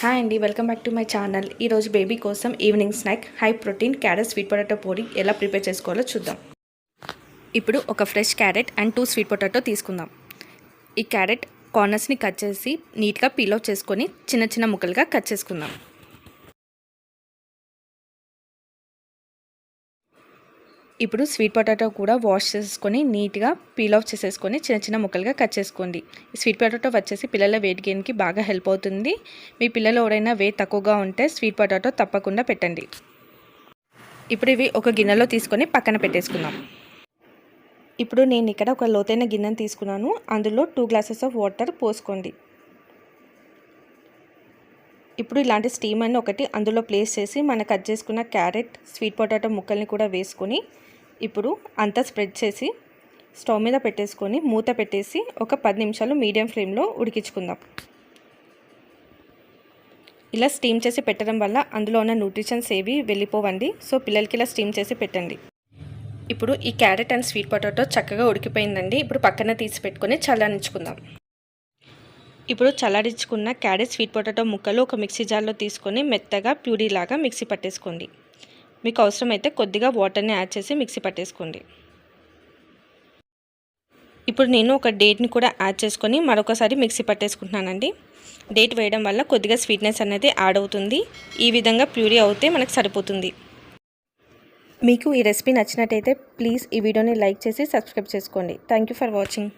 Hi అండి welcome back to my channel ఈరోజు baby కోసం evening snack high protein carrot sweet potato పొడి ఎలా ప్రిపేర్ చేసుకోవాలో చూద్దాం. ఇప్పుడు ఒక fresh carrot and two sweet potato తీసుకుందాం. ఈ క్యారెట్ కార్నర్స్ని కట్ చేసి నీట్గా పీల్ అవుట్ చేసుకొని చిన్న చిన్న ముక్కలుగా కట్ చేసుకుందాం. ఇప్పుడు స్వీట్ పొటాటో కూడా వాష్ చేసుకొని నీట్గా పీల్ ఆఫ్ చేసేసుకొని చిన్న చిన్న ముక్కలుగా కట్ చేసుకోండి. స్వీట్ పొటాటో వచ్చేసి పిల్లల వెయిట్ గెయిన్కి బాగా హెల్ప్ అవుతుంది. మీ పిల్లలు ఎవరైనా వెయిట్ తక్కువగా ఉంటే స్వీట్ పొటాటో తప్పకుండా పెట్టండి. ఇప్పుడు ఇవి ఒక గిన్నెలో తీసుకొని పక్కన పెట్టేసుకుందాం. ఇప్పుడు నేను ఇక్కడ ఒక లోతైన గిన్నెను తీసుకున్నాను. అందులో టూ గ్లాసెస్ ఆఫ్ వాటర్ పోసుకోండి. ఇప్పుడు ఇలాంటి స్టీమ్ అని ఒకటి అందులో ప్లేస్ చేసి మనం కట్ చేసుకున్న క్యారెట్ స్వీట్ పొటాటో ముక్కల్ని కూడా వేసుకొని ఇప్పుడు అంతా స్ప్రెడ్ చేసి స్టవ్ మీద పెట్టేసుకొని మూత పెట్టేసి ఒక పది నిమిషాలు మీడియం ఫ్లేమ్లో ఉడికించుకుందాం. ఇలా స్టీమ్ చేసి పెట్టడం వల్ల అందులో ఉన్న న్యూట్రిషన్స్ ఏవి వెళ్ళిపోవండి. సో పిల్లలకి ఇలా స్టీమ్ చేసి పెట్టండి. ఇప్పుడు ఈ క్యారెట్ అండ్ స్వీట్ పొటాటో చక్కగా ఉడికిపోయిందండి. ఇప్పుడు పక్కన తీసి పెట్టుకొని చల్లారించుకుందాం. ఇప్పుడు చల్లారించుకున్న క్యారెట్ స్వీట్ పొటాటో ముక్కలు ఒక మిక్సీ జార్లో తీసుకొని మెత్తగా ప్యూరీలాగా మిక్సీ పట్టేసుకోండి. మీకు అవసరమైతే కొద్దిగా వాటర్ని యాడ్ చేసి మిక్సీ పట్టేసుకోండి. ఇప్పుడు నేను ఒక డేట్ని కూడా యాడ్ చేసుకొని మరొకసారి మిక్సీ పట్టేసుకుంటున్నానండి. డేట్ వేయడం వల్ల కొద్దిగా స్వీట్నెస్ అనేది యాడ్ అవుతుంది. ఈ విధంగా ప్యూరీ అవుతే మనకు సరిపోతుంది. మీకు ఈ రెసిపీ నచ్చినట్టయితే ప్లీజ్ ఈ వీడియోని లైక్ చేసి సబ్స్క్రైబ్ చేసుకోండి. Thank you for watching.